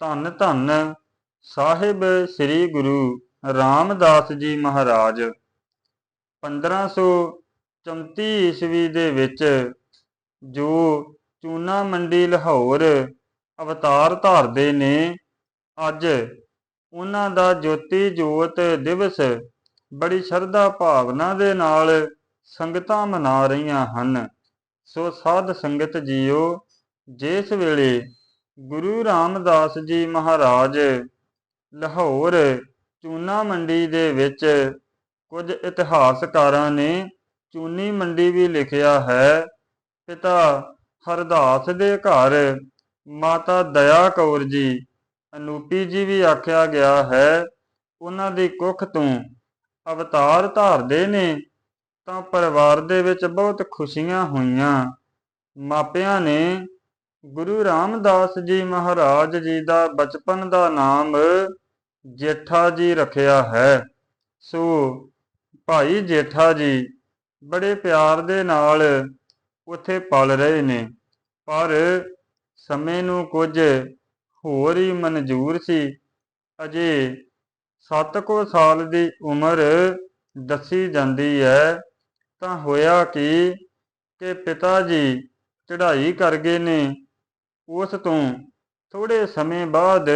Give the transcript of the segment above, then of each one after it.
ਧੰਨ ਧੰਨ। ਸਾਹਿਬ ਸ੍ਰੀ ਗੁਰੂ ਰਾਮਦਾਸ ਜੀ ਮਹਾਰਾਜ। 1534 ਈਸਵੀ ਦੇ ਵਿੱਚ ਜੋ ਚੂਨਾ ਮੰਡੀ ਲਾਹੌਰ ਅਵਤਾਰ ਧਾਰਦੇ ਨੇ, ਅੱਜ ਉਹਨਾਂ ਦਾ ਜੋਤੀ ਜੋਤ ਦਿਵਸ ਬੜੀ ਸ਼ਰਧਾ ਭਾਵਨਾ ਦੇ ਨਾਲ ਸੰਗਤਾਂ ਮਨਾ ਰਹੀਆਂ ਹਨ। ਸੋ ਸਾਧ ਸੰਗਤ ਜੀਓ, ਜਿਸ ਵੇਲੇ ਗੁਰੂ ਰਾਮਦਾਸ ਜੀ ਮਹਾਰਾਜ, ਲਾਹੌਰ, ਚੂਨਾ ਮੰਡੀ ਦੇ ਵਿੱਚ ਕੁਝ ਇਤਿਹਾਸਕਾਰਾਂ ਨੇ ਚੂਨੀ ਮੰਡੀ ਵੀ ਲਿਖਿਆ ਹੈ। ਪਿਤਾ ਹਰਦਾਸ ਦੇ ਘਰ ਮਾਤਾ ਦਇਆ ਕੌਰ ਜੀ, ਅਨੂਪੀ ਜੀ ਵੀ ਆਖਿਆ ਗਿਆ ਹੈ, ਉਹਨਾਂ ਦੀ ਕੁੱਖ ਤੋਂ ਅਵਤਾਰ ਧਾਰਦੇ ਨੇ ਤਾਂ ਪਰਿਵਾਰ ਦੇ ਵਿੱਚ ਬਹੁਤ ਖੁਸ਼ੀਆਂ ਹੋਈਆਂ। ਮਾਪਿਆਂ ਨੇ ਗੁਰੂ ਰਾਮਦਾਸ ਜੀ ਮਹਾਰਾਜ ਜੀ ਦਾ ਬਚਪਨ ਦਾ ਨਾਮ ਜੇਠਾ ਜੀ ਰੱਖਿਆ ਹੈ। ਸੋ ਭਾਈ ਜੇਠਾ ਜੀ ਬੜੇ ਪਿਆਰ ਦੇ ਨਾਲ ਉੱਥੇ ਪਲ ਰਹੇ ਨੇ, ਪਰ ਸਮੇਂ ਨੂੰ ਕੁਝ ਹੋਰ ਹੀ ਮਨਜ਼ੂਰ ਸੀ। ਅਜੇ 7 ਕੁ ਸਾਲ ਦੀ ਉਮਰ ਦੱਸੀ ਜਾਂਦੀ ਹੈ, ਤਾਂ ਹੋਇਆ ਕਿ ਕਿ ਪਿਤਾ ਜੀ ਚੜ੍ਹਾਈ ਕਰ ਗਏ ਨੇ। ਉਸ ਤੋਂ ਥੋੜੇ ਸਮੇਂ ਬਾਅਦ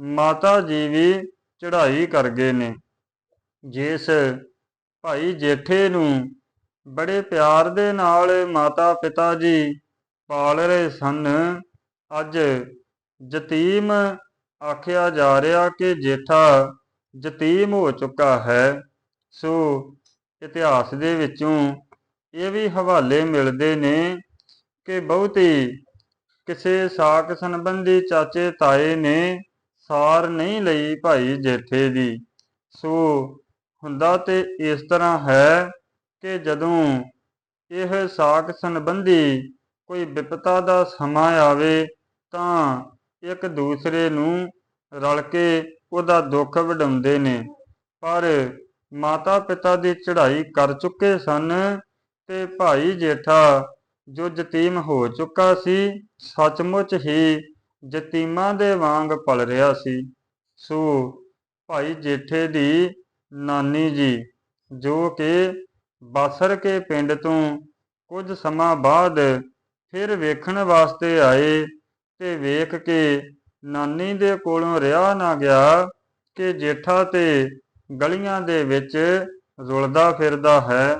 ਮਾਤਾ ਜੀ ਵੀ ਚੜ੍ਹਾਈ ਕਰ ਗਏ ਨੇ। ਜਿਸ ਭਾਈ ਜੇਠੇ ਨੂੰ ਬੜੇ ਪਿਆਰ ਦੇ ਨਾਲ ਮਾਤਾ ਪਿਤਾ ਜੀ ਪਾਲ ਰਹੇ ਸਨ। ਅੱਜ ਯਤੀਮ ਆਖਿਆ ਜਾ ਰਿਹਾ ਕਿ ਜੇਠਾ ਯਤੀਮ ਹੋ ਚੁੱਕਾ ਹੈ। ਸੋ ਇਤਿਹਾਸ ਦੇ ਵਿੱਚੋਂ ਇਹ ਵੀ ਹਵਾਲੇ ਮਿਲਦੇ ਨੇ ਕਿ ਬਹੁਤੀ ਕਿਸੇ ਸਾਕ ਸੰਬੰਧੀ ਚਾਚੇ ਤਾਏ ਨੇ ਸਾਰ ਨਹੀਂ ਲਈ ਭਾਈ ਜੇਠੇ ਦੀ। ਸੋ ਹੁੰਦਾ ਤੇ ਇਸ ਤਰ੍ਹਾਂ ਹੈ ਕਿ ਜਦੋਂ ਇਹ ਸਾਕ ਸੰਬੰਧੀ ਕੋਈ ਵਿਪਤਾ ਦਾ ਸਮਾਂ ਆਵੇ ਤਾਂ ਇੱਕ ਦੂਸਰੇ ਨੂੰ ਰਲ ਕੇ ਉਹਦਾ ਦੁੱਖ ਵਡਾਉਂਦੇ ਨੇ। ਪਰ ਮਾਤਾ ਪਿਤਾ ਦੀ ਚੜ੍ਹਾਈ ਕਰ ਚੁੱਕੇ ਸਨ ਤੇ ਭਾਈ ਜੇਠਾ ਜੋ ਯਤੀਮ ਹੋ ਚੁੱਕਾ ਸੀ, ਸੱਚਮੁੱਚ ਹੀ ਯਤੀਮਾਂ ਦੇ ਵਾਂਗ ਪਲ ਰਿਹਾ ਸੀ। ਸੋ ਭਾਈ ਜੇਠੇ ਦੀ ਨਾਨੀ ਜੀ, ਜੋ ਕਿ ਬਾਸਰ ਕੇ ਪਿੰਡ ਤੋਂ ਕੁਝ ਸਮਾਂ ਬਾਅਦ ਫਿਰ ਵੇਖਣ ਵਾਸਤੇ ਆਏ ਤੇ ਵੇਖ ਕੇ ਨਾਨੀ ਦੇ ਕੋਲੋਂ ਰਿਹਾ ਨਾ ਗਿਆ ਕਿ ਜੇਠਾ ਤੇ ਗਲੀਆਂ ਦੇ ਵਿੱਚ ਰੁਲਦਾ ਫਿਰਦਾ ਹੈ,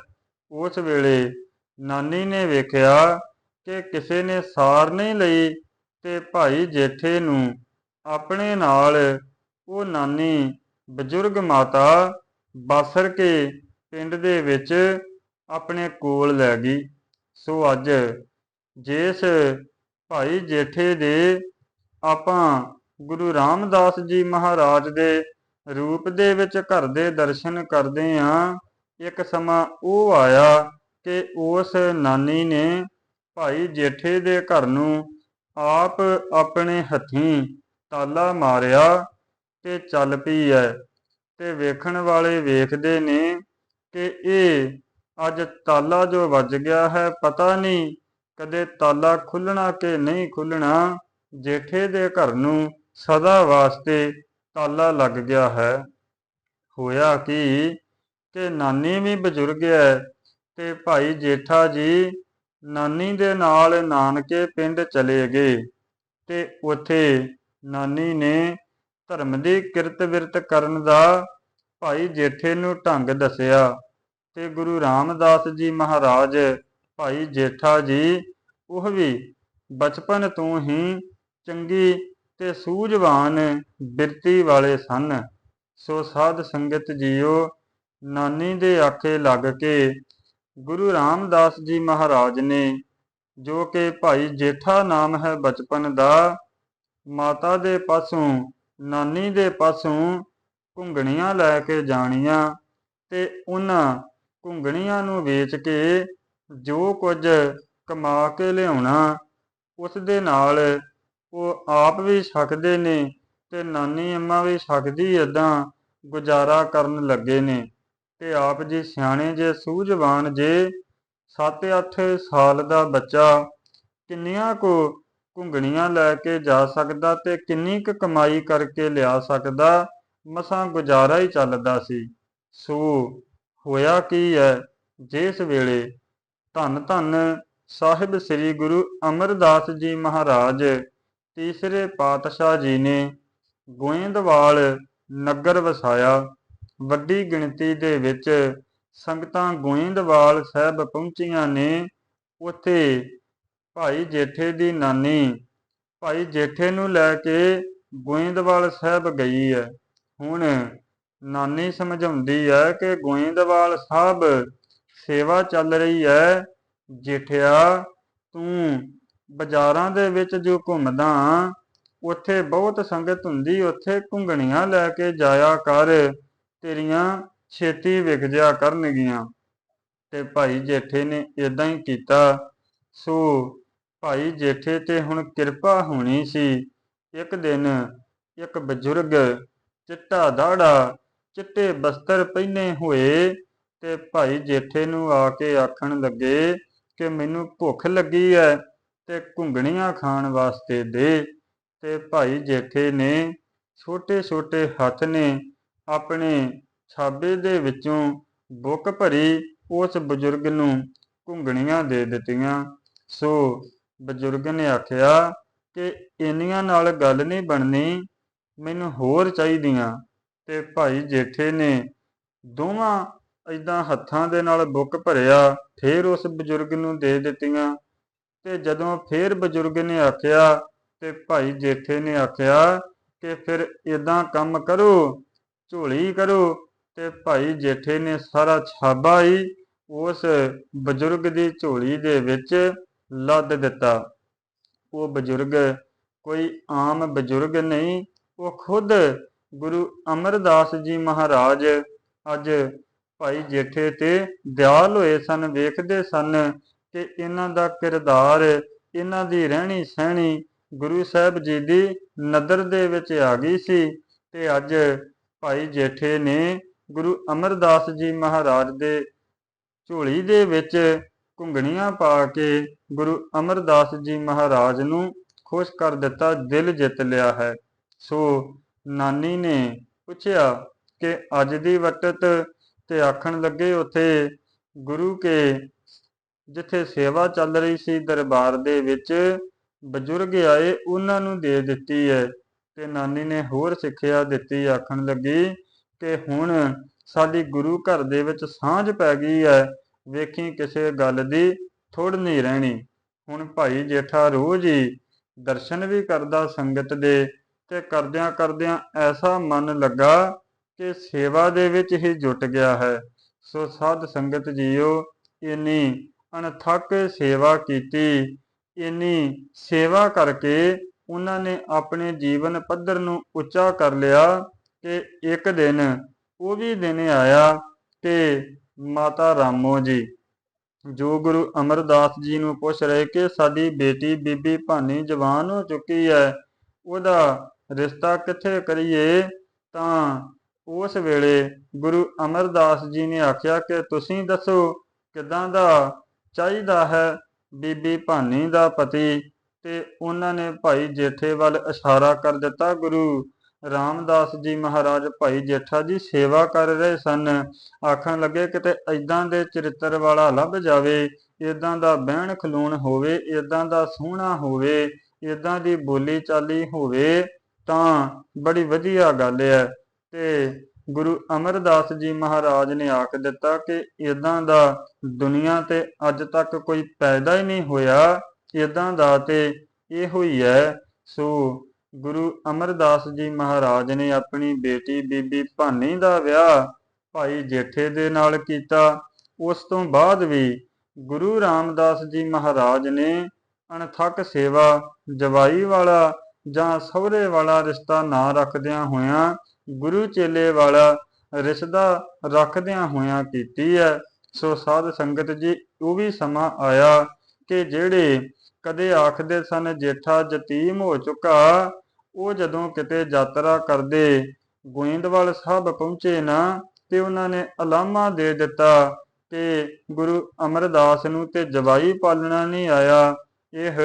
ਉਸ ਵੇਲੇ ਨਾਨੀ ਨੇ ਵੇਖਿਆ ਕਿ ਕਿਸੇ ਨੇ ਸਾਰ ਨਹੀਂ ਲਈ ਤੇ ਭਾਈ ਜੇਠੇ ਨੂੰ ਆਪਣੇ ਨਾਲ ਉਹ ਨਾਨੀ ਬਜ਼ੁਰਗ ਮਾਤਾ ਬਾਸਰ ਕੇ ਪਿੰਡ ਦੇ ਵਿੱਚ ਆਪਣੇ ਕੋਲ ਲੈ ਗਈ। ਸੋ ਅੱਜ ਜਿਸ ਭਾਈ ਜੇਠੇ ਦੇ ਆਪਾਂ ਗੁਰੂ ਰਾਮਦਾਸ ਜੀ ਮਹਾਰਾਜ ਦੇ ਰੂਪ ਦੇ ਵਿੱਚ ਘਰ ਦੇ ਦਰਸ਼ਨ ਕਰਦੇ ਆਂ, ਇੱਕ ਸਮਾਂ ਉਹ ਆਇਆ ਕਿ ਉਸ ਨਾਨੀ ਨੇ ਭਾਈ ਜੇਠੇ ਦੇ ਘਰ ਨੂੰ ਆਪ ਆਪਣੇ ਹੱਥੀਂ ਤਾਲਾ ਮਾਰਿਆ ਤੇ ਚੱਲ ਪਈ ਹੈ ਤੇ ਵੇਖਣ ਵਾਲੇ ਵੇਖਦੇ ਨੇ ਕਿ ਇਹ ਅੱਜ ਤਾਲਾ ਜੋ ਵੱਜ ਗਿਆ ਹੈ, ਪਤਾ ਨਹੀਂ ਕਦੇ ਤਾਲਾ ਖੁੱਲਣਾ ਕਿ ਨਹੀਂ ਖੁੱਲਣਾ, ਜੇਠੇ ਦੇ ਘਰ ਨੂੰ ਸਦਾ ਵਾਸਤੇ ਤਾਲਾ ਲੱਗ ਗਿਆ ਹੈ। ਹੋਇਆ ਕਿ ਕਿ ਨਾਨੀ ਵੀ ਬਜ਼ੁਰਗ ਹੈ ਤੇ ਭਾਈ ਜੇਠਾ ਜੀ ਨਾਨੀ ਦੇ ਨਾਲ ਨਾਨਕੇ ਪਿੰਡ ਚਲੇ ਗਏ ਤੇ ਉੱਥੇ ਨਾਨੀ ਨੇ ਧਰਮ ਦੀ ਕਿਰਤ ਵਿਰਤ ਕਰਨ ਦਾ ਭਾਈ ਜੇਠੇ ਨੂੰ ਢੰਗ ਦੱਸਿਆ ਤੇ ਗੁਰੂ ਰਾਮਦਾਸ ਜੀ ਮਹਾਰਾਜ, ਭਾਈ ਜੇਠਾ ਜੀ, ਉਹ ਵੀ ਬਚਪਨ ਤੋਂ ਹੀ ਚੰਗੀ ਤੇ ਸੂਝਵਾਨ ਬਿਰਤੀ ਵਾਲੇ ਸਨ। ਸੋ ਸਾਧ ਸੰਗਤ ਜੀਓ, ਨਾਨੀ ਦੇ ਆਖੇ ਲੱਗ ਕੇ ਗੁਰੂ ਰਾਮਦਾਸ ਜੀ ਮਹਾਰਾਜ ਨੇ, ਜੋ ਕਿ ਭਾਈ ਜੇਠਾ ਨਾਮ ਹੈ ਬਚਪਨ ਦਾ, ਮਾਤਾ ਦੇ ਪਾਸੋਂ, ਨਾਨੀ ਦੇ ਪਾਸੋਂ ਘੁੰਗਣੀਆਂ ਲੈ ਕੇ ਜਾਣੀਆਂ ਤੇ ਉਹਨਾਂ ਘੁੰਗਣੀਆਂ ਨੂੰ ਵੇਚ ਕੇ ਜੋ ਕੁਝ ਕਮਾ ਕੇ ਲਿਆਉਣਾ, ਉਸ ਦੇ ਨਾਲ ਉਹ ਆਪ ਵੀ ਛਕਦੇ ਨੇ ਤੇ ਨਾਨੀ ਅੰਮਾ ਵੀ ਛਕਦੀ ਏਦਾਂ ਗੁਜ਼ਾਰਾ ਕਰਨ ਲੱਗੇ ਨੇ। ਤੇ ਆਪ ਜੀ ਸਿਆਣੇ ਜੇ, ਸੂਝਵਾਨ ਜੇ 7-8 ਸਾਲ ਦਾ ਬੱਚਾ, ਕਿੰਨੀਆਂ ਕੋ ਘੁੰਗਣੀਆਂ ਲੈ ਕੇ ਜਾ ਸਕਦਾ ਤੇ ਕਿੰਨੀ ਕੁ ਕਮਾਈ ਕਰਕੇ ਲਿਆ ਸਕਦਾ, ਮਸਾਂ ਗੁਜ਼ਾਰਾ ਹੀ ਚੱਲਦਾ ਸੀ। ਸੋ, ਹੋਇਆ ਕੀ ਹੈ ਜਿਸ ਵੇਲੇ ਧੰਨ ਧੰਨ ਸਾਹਿਬ ਸ੍ਰੀ ਗੁਰੂ ਅਮਰਦਾਸ ਜੀ ਮਹਾਰਾਜ, ਤੀਸਰੇ ਪਾਤਸ਼ਾਹ ਜੀ ਨੇ ਗੋਇੰਦਵਾਲ ਨਗਰ ਵਸਾਇਆ ਵੱਡੀ ਗਿਣਤੀ ਦੇ ਵਿੱਚ ਸੰਗਤਾਂ ਗੋਇੰਦਵਾਲ ਸਾਹਿਬ ਪਹੁੰਚੀਆਂ ਨੇ। ਉੱਥੇ ਭਾਈ ਜੇਠੇ ਦੀ ਨਾਨੀ, ਭਾਈ ਜੇਠੇ ਨੂੰ ਲੈ ਕੇ ਗੋਇੰਦਵਾਲ ਸਾਹਿਬ ਗਈ ਹੈ। ਹੁਣ ਨਾਨੀ ਸਮਝਾਉਂਦੀ ਹੈ ਕਿ ਗੋਇੰਦਵਾਲ ਸਾਹਿਬ, ਸੇਵਾ ਚੱਲ ਰਹੀ ਹੈ। ਜੇਠਿਆ, ਤੂੰ ਬਾਜ਼ਾਰਾਂ ਦੇ ਵਿੱਚ ਜੋ ਘੁੰਮਦਾ ਉੱਥੇ ਬਹੁਤ ਸੰਗਤ ਹੁੰਦੀ, ਉੱਥੇ ਘੁੰਗਣੀਆਂ ਲੈ ਕੇ ਜਾਇਆ ਕਰ। ਤੇਰੀਆਂ ਛੇਤੀ ਵਿਕ ਜਾ ਕਰਨਗੀਆਂ। ਤੇ ਭਾਈ ਜੇਠੇ ਨੇ ਇਦਾਂ ਹੀ ਕੀਤਾ। ਸੋ ਭਾਈ ਜੇਠੇ ਤੇ ਹੁਣ ਕਿਰਪਾ ਹੋਣੀ ਸੀ। ਇੱਕ ਦਿਨ ਇੱਕ ਬਜ਼ੁਰਗ ਚਿੱਟਾ ਦਾੜਾ, ਚਿੱਟੇ ਬਸਤਰ ਪਹਿਨੇ ਹੋਏ ਤੇ ਭਾਈ ਜੇਠੇ ਨੂੰ ਆ ਕੇ ਆਖਣ ਲੱਗੇ ਕਿ ਮੈਨੂੰ ਭੁੱਖ ਲੱਗੀ ਹੈ ਤੇ ਘੁੰਗਣੀਆਂ ਖਾਣ ਵਾਸਤੇ ਦੇ। ਤੇ ਭਾਈ ਜੇਠੇ ਨੇ ਛੋਟੇ ਛੋਟੇ ਹੱਥ ਨੇ ਆਪਣੇ ਛਾਬੇ ਦੇ ਵਿੱਚੋਂ ਬੁੱਕ ਭਰੀ ਉਸ ਬਜ਼ੁਰਗ ਨੂੰ ਘੁੰਗਣੀਆਂ ਦੇ ਦਿੱਤੀਆਂ। ਸੋ ਬਜ਼ੁਰਗ ਨੇ ਆਖਿਆ ਕਿ ਇੰਨੀਆਂ ਨਾਲ ਗੱਲ ਨਹੀਂ ਬਣਨੀ, ਮੈਨੂੰ ਹੋਰ ਚਾਹੀਦੀਆਂ। ਤੇ ਭਾਈ ਜੇਠੇ ਨੇ ਦੋਵਾਂ ਇਦਾਂ ਹੱਥਾਂ ਦੇ ਨਾਲ ਬੁੱਕ ਭਰਿਆ, ਫੇਰ ਉਸ ਬਜ਼ੁਰਗ ਨੂੰ ਦੇ ਦਿੱਤੀਆਂ। ਤੇ ਜਦੋਂ ਫੇਰ ਬਜ਼ੁਰਗ ਨੇ ਆਖਿਆ ਤੇ ਭਾਈ ਜੇਠੇ ਨੇ ਆਖਿਆ ਕਿ ਫਿਰ ਇਦਾਂ ਕੰਮ ਕਰੋ ਝੋਲੀ ਕਰੋ ਤੇ ਭਾਈ ਜੇਠੇ ਨੇ ਸਾਰਾ ਛਾਬਾ ਹੀ ਉਸ ਬਜ਼ੁਰਗ ਦੀ ਝੋਲੀ ਦੇ ਵਿੱਚ ਲੱਦ ਦਿੱਤਾ। ਉਹ ਬਜ਼ੁਰਗ ਕੋਈ ਆਮ ਬਜ਼ੁਰਗ ਨਹੀਂ, ਉਹ ਖੁਦ ਗੁਰੂ ਅਮਰਦਾਸ ਜੀ ਮਹਾਰਾਜ ਅੱਜ ਭਾਈ ਜੇਠੇ ਤੇ ਦਿਆਲ ਹੋਏ ਸਨ, ਵੇਖਦੇ ਸਨ ਕਿ ਇਹਨਾਂ ਦਾ ਕਿਰਦਾਰ, ਇਹਨਾਂ ਦੀ ਰਹਿਣੀ ਸਹਿਣੀ ਗੁਰੂ ਸਾਹਿਬ ਜੀ ਦੀ ਨਦਰ ਦੇ ਵਿੱਚ ਆ ਗਈ ਸੀ ਤੇ ਅੱਜ ਭਾਈ ਜੇਠੇ ਨੇ ਗੁਰੂ ਅਮਰਦਾਸ ਜੀ ਮਹਾਰਾਜ ਦੇ ਝੋਲੀ ਦੇ ਵਿੱਚ ਘੁੰਗਣੀਆਂ ਪਾ ਕੇ ਗੁਰੂ ਅਮਰਦਾਸ ਜੀ ਮਹਾਰਾਜ ਨੂੰ ਖੁਸ਼ ਕਰ ਦਿੱਤਾ, ਦਿਲ ਜਿੱਤ ਲਿਆ ਹੈ। ਸੋ ਨਾਨੀ ਨੇ ਪੁੱਛਿਆ ਕਿ ਅੱਜ ਦੀ ਵਕਤ ਤੇ ਆਖਣ ਲੱਗੇ ਉਥੇ ਗੁਰੂ ਕੇ ਜਿੱਥੇ ਸੇਵਾ ਚੱਲ ਰਹੀ ਸੀ ਦਰਬਾਰ ਦੇ ਵਿੱਚ ਬਜ਼ੁਰਗ ਆਏ, ਉਹਨਾਂ ਨੂੰ ਦੇ ਦਿੱਤੀ ਹੈ। ਤੇ ਨਾਨੀ ਨੇ ਹੋਰ ਸਿੱਖਿਆ ਦਿੱਤੀ, ਆਖਣ ਲੱਗੀ ਕਿ ਹੁਣ ਸਾਡੀ ਗੁਰੂ ਘਰ ਦੇ ਵਿੱਚ ਸਾਂਝ ਪੈ ਗਈ ਹੈ, ਵੇਖੀ ਕਿਸੇ ਗੱਲ ਦੀ ਥੋੜ ਨਹੀਂ ਰਹਿਣੀ। ਹੁਣ ਭਾਈ ਜੇਠਾ ਰੋਜ਼ ਹੀ ਦਰਸ਼ਨ ਵੀ ਕਰਦਾ ਸੰਗਤ ਦੇ ਤੇ ਕਰਦਿਆਂ ਕਰਦਿਆਂ ਐਸਾ ਮਨ ਲੱਗਾ ਕਿ ਸੇਵਾ ਦੇ ਵਿੱਚ ਹੀ ਜੁਟ ਗਿਆ ਹੈ। ਸੋ ਸਾਧ ਸੰਗਤ ਜੀਓ, ਇਨੀ ਅਣਥੱਕ ਸੇਵਾ ਕੀਤੀ, ਇਨੀ ਸੇਵਾ ਕਰਕੇ ਉਹਨਾਂ ਨੇ ਆਪਣੇ ਜੀਵਨ ਪੱਧਰ ਨੂੰ ਉੱਚਾ ਕਰ ਲਿਆ ਕਿ ਇੱਕ ਦਿਨ ਉਹ ਵੀ ਦਿਨ ਆਇਆ ਕਿ ਮਾਤਾ ਰਾਮੋ ਜੀ, ਜੋ ਗੁਰੂ ਅਮਰਦਾਸ ਜੀ ਨੂੰ ਪੁੱਛ ਰਹੇ ਕਿ ਸਾਡੀ ਬੇਟੀ ਬੀਬੀ ਭਾਨੀ ਜਵਾਨ ਹੋ ਚੁੱਕੀ ਹੈ, ਉਹਦਾ ਰਿਸ਼ਤਾ ਕਿੱਥੇ ਕਰੀਏ? ਤਾਂ ਉਸ ਵੇਲੇ ਗੁਰੂ ਅਮਰਦਾਸ ਜੀ ਨੇ ਆਖਿਆ ਕਿ ਤੁਸੀਂ ਦੱਸੋ ਕਿਦਾਂ ਦਾ ਚਾਹੀਦਾ ਹੈ ਬੀਬੀ ਭਾਨੀ ਦਾ ਪਤੀ? ਤੇ ਉਹਨਾਂ ਨੇ ਭਾਈ ਜੇਠੇ ਵੱਲ ਇਸ਼ਾਰਾ ਕਰ ਦਿੱਤਾ, ਗੁਰੂ ਰਾਮਦਾਸ ਜੀ ਮਹਾਰਾਜ, ਭਾਈ ਜੇਠਾ ਜੀ ਸੇਵਾ ਕਰ ਰਹੇ ਸਨ। ਆਖਣ ਲੱਗੇ, ਕਿਤੇ ਐਦਾਂ ਦੇ ਚਰਿੱਤਰ ਵਾਲਾ ਲੱਭ ਜਾਵੇ ਇਦਾਂ ਦਾ ਬਹਿਣ ਖਲੂਣ ਹੋਵੇ ਇਦਾਂ ਦਾ ਸੋਹਣਾ ਹੋਵੇ ਇਦਾਂ ਦੀ ਬੋਲੀ ਚਾਲੀ ਹੋਵੇ, ਤਾਂ ਬੜੀ ਵਧੀਆ ਗੱਲ ਹੈ ਤੇ ਗੁਰੂ ਅਮਰਦਾਸ ਜੀ ਮਹਾਰਾਜ ਨੇ ਆਖ ਦਿੱਤਾ ਕਿ ਇਦਾਂ ਦਾ ਦੁਨੀਆ ਤੇ ਅੱਜ ਤੱਕ ਕੋਈ ਪੈਦਾ ਹੀ ਨਹੀਂ ਹੋਇਆ। ਇਦਾਂ ਦਾ ਤੇ ਇਹੋ ਹੀ ਹੈ। ਸੋ ਗੁਰੂ ਅਮਰਦਾਸ ਜੀ ਮਹਾਰਾਜ ਨੇ ਆਪਣੀ ਬੇਟੀ ਬੀਬੀ ਭਾਨੀ ਦਾ ਵਿਆਹ ਭਾਈ ਜੇਠੇ ਦੇ ਨਾਲ ਕੀਤਾ। ਉਸ ਤੋਂ ਬਾਅਦ ਵੀ ਗੁਰੂ ਰਾਮਦਾਸ ਜੀ ਮਹਾਰਾਜ ਨੇ ਅਣਥੱਕ ਸੇਵਾ, ਜਵਾਈ ਵਾਲਾ ਜਾਂ ਸਹੁਰੇ ਵਾਲਾ ਰਿਸ਼ਤਾ ਨਾ ਰੱਖਦਿਆਂ ਹੋਇਆਂ ਗੁਰੂ ਚੇਲੇ ਵਾਲਾ ਰਿਸ਼ਤਾ ਰੱਖਦਿਆਂ ਹੋਇਆਂ ਕੀਤੀ ਹੈ। ਸੋ ਸਾਧ ਸੰਗਤ ਜੀ, ਉਹ ਵੀ ਸਮਾਂ ਆਇਆ ਕਿ ਜਿਹੜੇ ਕਦੇ ਆਖਦੇ ਸਨ, ਜੇਠਾ ਯਤੀਮ ਹੋ ਚੁੱਕਾ। ਉਹ ਜਦੋਂ ਕਿਤੇ ਯਾਤਰਾ ਕਰਦੇ, ਗੋਇੰਦਵਾਲ ਸਾਹਿਬ ਪਹੁੰਚੇ ਨਾ, ਤੇ ਉਹਨਾਂ ਨੇ ਅਲਾਮਾ ਦੇ ਦਿੱਤਾ ਕਿ ਗੁਰੂ ਅਮਰਦਾਸ ਨੂੰ ਤੇ ਜਵਾਈ ਪਾਲਣਾ ਨਹੀਂ ਆਇਆ। ਇਹ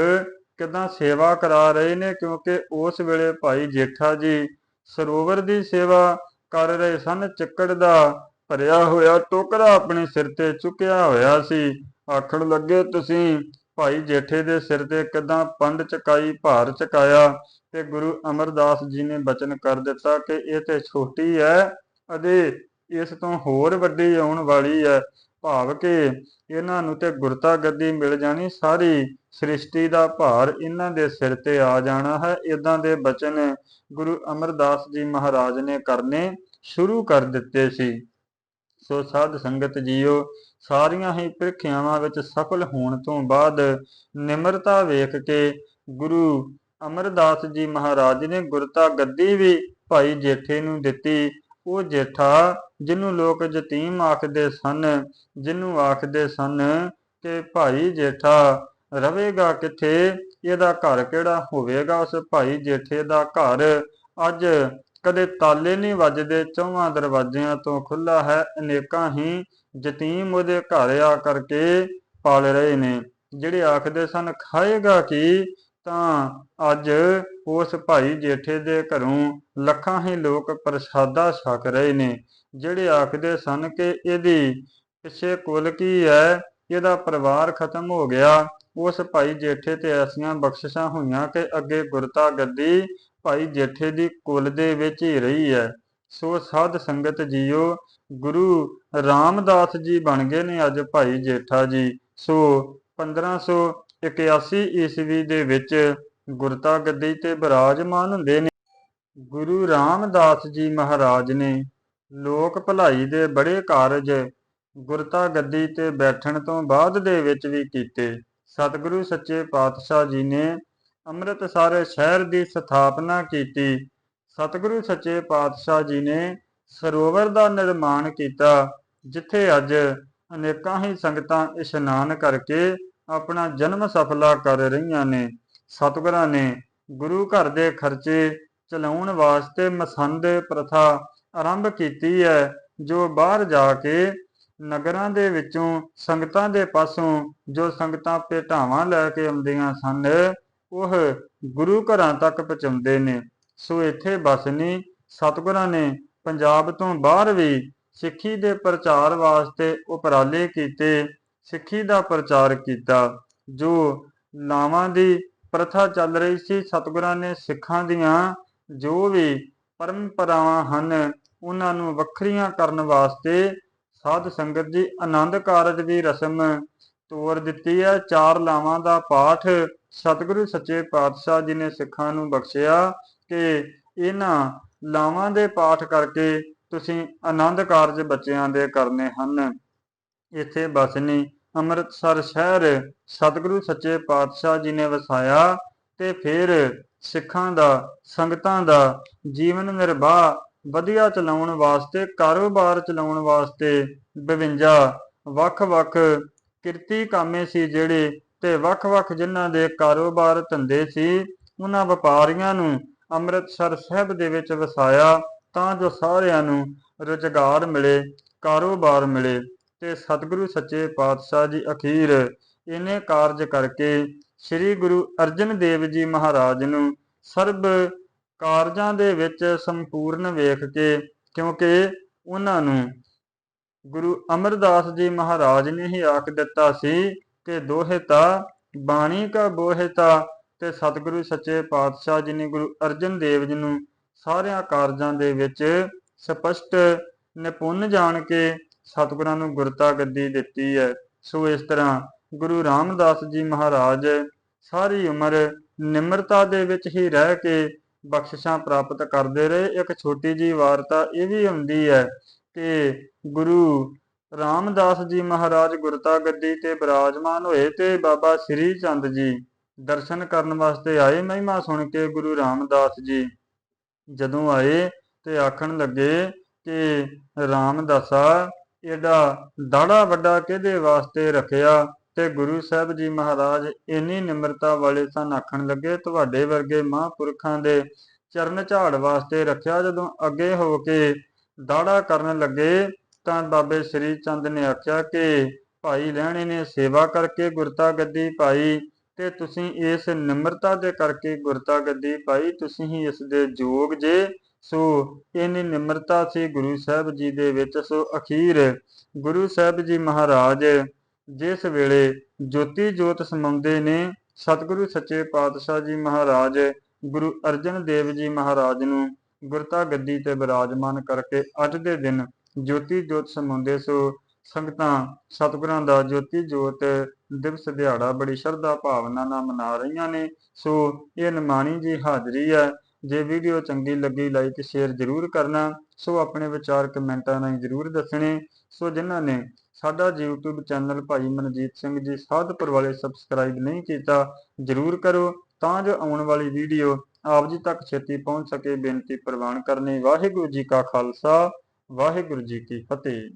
ਕਿਦਾਂ ਸੇਵਾ ਕਰਾ ਰਹੇ ਨੇ? ਕਿਉਂਕਿ ਉਸ ਵੇਲੇ ਭਾਈ ਜੇਠਾ ਜੀ ਸਰੋਵਰ ਦੀ ਸੇਵਾ ਕਰ ਰਹੇ ਸਨ, ਚੱਕੜ ਦਾ ਭਰਿਆ ਹੋਇਆ ਟੋਕਰਾ ਆਪਣੇ ਸਿਰ ਤੇ ਚੁੱਕਿਆ ਹੋਇਆ ਸੀ। ਆਖਣ ਲੱਗੇ, ਤੁਸੀਂ ਭਾਈ ਜੇਠੇ ਦੇ ਸਿਰ ਤੇ ਕਿਦਾਂ ਪੰਡ ਚਕਾਈ, ਭਾਰ ਚਕਾਇਆ ਤੇ ਗੁਰੂ ਅਮਰਦਾਸ ਜੀ ਨੇ ਬਚਨ ਕਰ ਦਿੱਤਾ ਕਿ ਇਹ ਤੇ ਛੋਟੀ ਹੈ ਅਤੇ ਇਸ ਤੋਂ ਹੋਰ ਵੱਡੀ ਆਉਣ ਵਾਲੀ ਹੈ ਭਾਵ ਕਿ ਇਹਨਾਂ ਨੂੰ ਤੇ ਗੁਰਤਾ ਗੱਦੀ ਮਿਲ ਜਾਣੀ, ਸਾਰੀ ਸ੍ਰਿਸ਼ਟੀ ਦਾ ਭਾਰ ਇਹਨਾਂ ਦੇ ਸਿਰ ਤੇ ਆ ਜਾਣਾ ਹੈ। ਇਦਾਂ ਦੇ ਬਚਨ ਗੁਰੂ ਅਮਰਦਾਸ ਜੀ ਮਹਾਰਾਜ ਨੇ ਕਰਨੇ ਸ਼ੁਰੂ ਕਰ ਦਿੱਤੇ ਸੀ। ਸੋ ਸਾਧ ਸੰਗਤ ਜੀਓ ਸਾਰੀਆਂ ਹੀ ਪ੍ਰੀਖਿਆਵਾਂ ਵਿੱਚ ਸਫਲ ਹੋਣ ਤੋਂ ਬਾਅਦ ਨਿਮਰਤਾ ਵੇਖ ਕੇ ਗੁਰੂ ਅਮਰਦਾਸ ਜੀ ਮਹਾਰਾਜ ਨੇ ਗੁਰਤਾ ਗੱਦੀ ਵੀ ਭਾਈ ਜੇਠੇ ਨੂੰ ਦਿੱਤੀ। ਉਹ ਜੇਠਾ ਜਿਹਨੂੰ ਲੋਕ ਜਤੀਮ ਆਖਦੇ ਸਨ, ਜਿਹਨੂੰ ਆਖਦੇ ਸਨ ਕਿ ਭਾਈ ਜੇਠਾ, ਰਵੇਗਾ ਕਿੱਥੇ? ਇਹਦਾ ਘਰ ਕਿਹੜਾ ਹੋਵੇਗਾ? ਉਸ ਭਾਈ ਜੇਠੇ ਦਾ ਘਰ ਅੱਜ ਕਦੇ ਤਾਲੇ ਨਹੀਂ ਵੱਜਦੇ, ਚੌਵਾਂ ਦਰਵਾਜ਼ਿਆਂ ਤੋਂ ਖੁੱਲਾ ਹੈ, ਅਨੇਕਾਂ ਹੀ ਯਤੀਮ ਉਹਦੇ ਘਰ ਆ ਕਰਕੇ ਪਾਲ ਰਹੇ ਨੇ। ਜਿਹੜੇ ਆਖਦੇ ਸਨ, ਖਾਏਗਾ ਕੀ? ਤਾਂ ਅੱਜ ਉਸ ਭਾਈ ਜੇਠੇ ਦੇ ਘਰੋਂ ਲੱਖਾਂ ਹੀ ਲੋਕ ਪ੍ਰਸ਼ਾਦਾ ਛਕ ਰਹੇ ਨੇ। ਜਿਹੜੇ ਆਖਦੇ ਸਨ ਕਿ ਇਹਦੀ ਪਿੱਛੇ ਕੁਲ ਕੀ ਹੈ? ਇਹਦਾ ਪਰਿਵਾਰ ਖਤਮ ਹੋ ਗਿਆ। ਉਸ ਭਾਈ ਜੇਠੇ ਤੇ ਐਸੀਆਂ ਬਖਸ਼ਿਸ਼ਾਂ ਹੋਈਆਂ ਕਿ ਅੱਗੇ ਗੁਰਤਾ ਗੱਦੀ ਭਾਈ ਜੇਠੇ ਦੀ ਕੁਲ ਦੇ ਵਿੱਚ ਹੀ ਰਹੀ ਹੈ। ਸੋ ਸਾਧ ਸੰਗਤ ਜੀਓ ਗੁਰੂ ਰਾਮਦਾਸ ਜੀ ਬਣ ਗਏ ਨੇ ਅੱਜ ਭਾਈ ਜੇਠਾ ਜੀ। ਸੋ 1581 ਈਸਵੀ ਦੇ ਵਿੱਚ ਗੁਰਤਾ ਗੱਦੀ ਤੇ ਬਿਰਾਜਮਾਨ ਹੁੰਦੇ ਨੇ। ਗੁਰੂ ਰਾਮਦਾਸ ਜੀ ਮਹਾਰਾਜ ਨੇ ਲੋਕ ਭਲਾਈ ਦੇ ਬੜੇ ਕਾਰਜ ਗੁਰਤਾ ਗੱਦੀ ਤੇ ਬੈਠਣ ਤੋਂ ਬਾਅਦ ਦੇ ਵਿੱਚ ਵੀ ਕੀਤੇ। ਸਤਿਗੁਰੂ ਸੱਚੇ ਪਾਤਸ਼ਾਹ ਜੀ ਨੇ ਅੰਮ੍ਰਿਤਸਰ ਸ਼ਹਿਰ ਦੀ ਸਥਾਪਨਾ ਕੀਤੀ। ਸਤਿਗੁਰੂ ਸੱਚੇ ਪਾਤਸ਼ਾਹ ਜੀ ਨੇ ਸਰੋਵਰ ਦਾ ਨਿਰਮਾਣ ਕੀਤਾ, ਜਿੱਥੇ ਅੱਜ ਅਨੇਕਾਂ ਹੀ ਸੰਗਤਾਂ ਇਸ਼ਨਾਨ ਕਰਕੇ ਆਪਣਾ ਜਨਮ ਸਫਲਾ ਕਰ ਰਹੀਆਂ ਨੇ। ਸਤਿਗੁਰਾਂ ਨੇ ਗੁਰੂ ਘਰ ਦੇ ਖਰਚੇ ਚਲਾਉਣ ਵਾਸਤੇ ਮਸੰਦ ਪ੍ਰਥਾ ਆਰੰਭ ਕੀਤੀ ਹੈ, ਜੋ ਬਾਹਰ ਜਾ ਕੇ ਨਗਰਾਂ ਦੇ ਵਿੱਚੋਂ ਸੰਗਤਾਂ ਦੇ ਪਾਸੋਂ ਜੋ ਸੰਗਤਾਂ ਭੇਟਾਵਾਂ ਲੈ ਕੇ ਆਉਂਦੀਆਂ ਸਨ, ਉਹ ਗੁਰੂ ਘਰਾਂ ਤੱਕ ਪਹੁੰਚਾਉਂਦੇ ਨੇ। ਸੋ ਇੱਥੇ ਬਸ ਨਹੀਂ ਸਤਿਗੁਰਾਂ ਨੇ ਪੰਜਾਬ ਤੋਂ ਬਾਹਰ ਵੀ ਸਿੱਖੀ ਦੇ ਪ੍ਰਚਾਰ ਵਾਸਤੇ ਉਪਰਾਲੇ ਕੀਤੇ, ਸਿੱਖੀ ਦਾ ਪ੍ਰਚਾਰ ਕੀਤਾ, ਜੋ ਲਾਵਾਂ ਦੀ ਪ੍ਰਥਾ ਚੱਲ ਰਹੀ ਸੀ, ਸਤਿਗੁਰਾਂ ਨੇ ਸਿੱਖਾਂ ਦੀਆਂ ਜੋ ਵੀ ਪਰੰਪਰਾਵਾਂ ਹਨ, ਉਹਨਾਂ ਨੂੰ ਵੱਖਰੀਆਂ ਕਰਨ ਵਾਸਤੇ ਸਾਧ ਸੰਗਤ ਜੀ ਆਨੰਦ ਕਾਰਜ ਦੀ ਰਸਮ ਤੋਰ ਦਿੱਤੀ ਹੈ। ਚਾਰ ਲਾਵਾਂ ਦਾ ਪਾਠ ਸਤਿਗੁਰੂ ਸੱਚੇ ਪਾਤਸ਼ਾਹ ਜੀ ਨੇ ਸਿੱਖਾਂ ਨੂੰ ਬਖਸ਼ਿਆ ਕਿ ਇਹਨਾਂ ਲਾਵਾਂ ਦੇ ਪਾਠ ਕਰਕੇ ਤੁਸੀਂ ਆਨੰਦ ਕਾਰਜ ਬੱਚਿਆਂ ਦੇ ਕਰਨੇ ਹਨ। ਇੱਥੇ ਬਸ ਅੰਮ੍ਰਿਤਸਰ ਸ਼ਹਿਰ ਸਤਿਗੁਰੂ ਸੱਚੇ ਪਾਤਸ਼ਾਹ ਜੀ ਨੇ ਵਸਾਇਆ ਤੇ ਫਿਰ ਸਿੱਖਾਂ ਦਾ, ਸੰਗਤਾਂ ਦਾ ਜੀਵਨ ਨਿਰਵਾਹ, ਵਧੀਆ ਚਲਾਉਣ ਵਾਸਤੇ, ਕਾਰੋਬਾਰ ਚਲਾਉਣ ਵਾਸਤੇ 52 ਵੱਖ-ਵੱਖ ਕਿਰਤੀ ਕਾਮੇ ਸੀ ਜਿਹੜੇ ਤੇ ਵੱਖ-ਵੱਖ ਜਿਨ੍ਹਾਂ ਦੇ ਕਾਰੋਬਾਰ ਧੰਦੇ ਸੀ, ਉਹਨਾਂ ਵਪਾਰੀਆਂ ਨੂੰ ਅੰਮ੍ਰਿਤਸਰ ਸਾਹਿਬ ਦੇ ਵਿੱਚ ਵਸਾਇਆ, ਤਾਂ ਜੋ ਸਾਰਿਆਂ ਨੂੰ ਰੁਜ਼ਗਾਰ ਮਿਲੇ, ਕਾਰੋਬਾਰ ਮਿਲੇ ਤੇ ਸਤਿਗੁਰੂ ਸੱਚੇ ਪਾਤਸ਼ਾਹ ਜੀ ਅਖੀਰ ਇਹਨੇ ਕਾਰਜ ਕਰਕੇ ਸ੍ਰੀ ਗੁਰੂ ਅਰਜਨ ਦੇਵ ਜੀ ਮਹਾਰਾਜ ਨੂੰ ਸਰਬ ਕਾਰਜਾਂ ਦੇ ਵਿੱਚ ਸੰਪੂਰਨ ਵੇਖ ਕੇ, ਕਿਉਂਕਿ ਉਹਨਾਂ ਨੂੰ ਗੁਰੂ ਅਮਰਦਾਸ ਜੀ ਮਹਾਰਾਜ ਨੇ ਹੀ ਆਖ ਦਿੱਤਾ ਸੀ ਕਿ ਦੋਹਿਤਾ ਬਾਣੀ ਕਾ ਬੋਹਿਤਾ ਤੇ ਸਤਿਗੁਰੂ ਸੱਚੇ ਪਾਤਸ਼ਾਹ ਜੀ ਨੇ ਗੁਰੂ ਅਰਜਨ ਦੇਵ ਜੀ ਨੂੰ ਸਾਰਿਆਂ ਕਾਰਜਾਂ ਦੇ ਵਿੱਚ ਸਪਸ਼ਟ ਨਿਪੁੰਨ ਜਾਣ ਕੇ ਸਤਿਗੁਰਾਂ ਨੂੰ ਗੁਰਤਾ ਗੱਦੀ ਦਿੱਤੀ ਹੈ। ਸੋ ਇਸ ਤਰ੍ਹਾਂ ਗੁਰੂ ਰਾਮਦਾਸ ਜੀ ਮਹਾਰਾਜ ਸਾਰੀ ਉਮਰ ਨਿਮਰਤਾ ਦੇ ਵਿੱਚ ਹੀ ਰਹਿ ਕੇ ਬਖਸ਼ਿਸ਼ਾਂ ਪ੍ਰਾਪਤ ਕਰਦੇ ਰਹੇ। ਇੱਕ ਛੋਟੀ ਜੀ ਵਾਰਤਾ ਇਹ ਵੀ ਹੁੰਦੀ ਹੈ ਕਿ ਗੁਰੂ ਰਾਮਦਾਸ ਜੀ ਮਹਾਰਾਜ ਗੁਰਤਾ ਗੱਦੀ ਤੇ ਬਿਰਾਜਮਾਨ ਹੋਏ ਤੇ ਬਾਬਾ ਸ੍ਰੀ ਚੰਦ ਜੀ ਦਰਸ਼ਨ ਕਰਨ ਵਾਸਤੇ ਆਏ ਮਹਿਮਾ ਸੁਣ ਕੇ ਗੁਰੂ ਰਾਮਦਾਸ ਜੀ। ਜਦੋਂ ਆਏ ਤੇ ਆਖਣ ਲੱਗੇ ਕਿ ਰਾਮਦਾਸਾ ਇਹਦਾ ਦਾੜਾ ਵੱਡਾ ਕਿਹਦੇ ਵਾਸਤੇ ਰੱਖਿਆ? ਤੇ ਗੁਰੂ ਸਾਹਿਬ ਜੀ ਮਹਾਰਾਜ ਇੰਨੀ ਨਿਮਰਤਾ ਵਾਲੇ ਸਨ, ਆਖਣ ਲੱਗੇ, ਤੁਹਾਡੇ ਵਰਗੇ ਮਹਾਂਪੁਰਖਾਂ ਦੇ ਚਰਨ ਝਾੜ ਵਾਸਤੇ ਰੱਖਿਆ ਜਦੋਂ ਅੱਗੇ ਹੋ ਕੇ ਦਾੜਾ ਕਰਨ ਲੱਗੇ, ਤਾਂ ਬਾਬੇ ਸ੍ਰੀ ਚੰਦ ਨੇ ਆਖਿਆ ਕਿ ਭਾਈ ਲਹਿਣੇ ਨੇ ਸੇਵਾ ਕਰਕੇ ਗੁਰਤਾ ਗੱਦੀ ਪਾਈ। ਤੇ ਤੁਸੀਂ ਇਸ ਨਿਮਰਤਾ ਦੇ ਕਰਕੇ ਗੁਰਤਾ ਗੱਦੀ ਪਾਈ, ਤੁਸੀਂ ਹੀ ਇਸ ਦੇ ਯੋਗ ਜੇ ਸੋ ਇੰਨੀ ਨਿਮਰਤਾ ਸੀ ਗੁਰੂ ਸਾਹਿਬ ਜੀ ਦੇ ਵਿੱਚ, ਸੋ ਅਖੀਰ ਗੁਰੂ ਸਾਹਿਬ ਜੀ ਮਹਾਰਾਜ ਜਿਸ ਵੇਲੇ ਜੋਤੀ ਜੋਤ ਸਮਾਉਂਦੇ ਨੇ, ਸਤਿਗੁਰੂ ਸੱਚੇ ਪਾਤਸ਼ਾਹ ਜੀ ਮਹਾਰਾਜ, ਗੁਰੂ ਅਰਜਨ ਦੇਵ ਜੀ ਮਹਾਰਾਜ ਨੂੰ ਗੁਰਤਾ ਗੱਦੀ ਤੇ ਬਿਰਾਜਮਾਨ ਕਰਕੇ ਅੱਜ ਦੇ ਦਿਨ ਜੋਤੀ ਜੋਤ ਸਮਾਉਂਦੇ ਸੋ ਸੰਗਤਾਂ, ਸਤਿਗੁਰਾਂ ਦਾ ਜੋਤੀ ਜੋਤ, ਦਿਵਸ ਦਿਹਾੜਾ ਬੜੀ ਸ਼ਰਧਾ ਭਾਵਨਾ ਨਾਲ ਮਨਾ ਰਹੀਆਂ ਨੇ। ਸੋ ਇਹ ਨਿਮਾਣੀ ਜੀ ਹਾਜ਼ਰੀ ਹੈ, ਜੇ ਵੀਡੀਓ ਚੰਗੀ ਲੱਗੀ ਲਾਈਕ, ਸ਼ੇਅਰ ਜ਼ਰੂਰ ਕਰਨਾ। ਸੋ ਆਪਣੇ ਵਿਚਾਰ ਕਮੈਂਟਾਂ ਰਾਹੀਂ ਜ਼ਰੂਰ ਦੱਸਣੇ। ਸੋ ਜਿਨ੍ਹਾਂ ਨੇ ਸਾਡਾ YouTube ਚੈਨਲ ਭਾਈ ਮਨਜੀਤ ਸਿੰਘ ਜੀ ਸਾਧਪੁਰ ਵਾਲੇ ਸਬਸਕ੍ਰਾਈਬ ਨਹੀਂ ਕੀਤਾ, ਜ਼ਰੂਰ ਕਰੋ। ਤਾਂ ਜੋ ਆਉਣ ਵਾਲੀ ਵੀਡੀਓ ਆਪ ਜੀ ਤੱਕ ਛੇਤੀ ਪਹੁੰਚ ਸਕੇ, ਬੇਨਤੀ ਪ੍ਰਵਾਨ ਕਰਨੀ। ਵਾਹਿਗੁਰੂ ਜੀ ਕਾ ਖਾਲਸਾ, ਵਾਹਿਗੁਰੂ ਜੀ ਕੀ ਫਤਿਹ।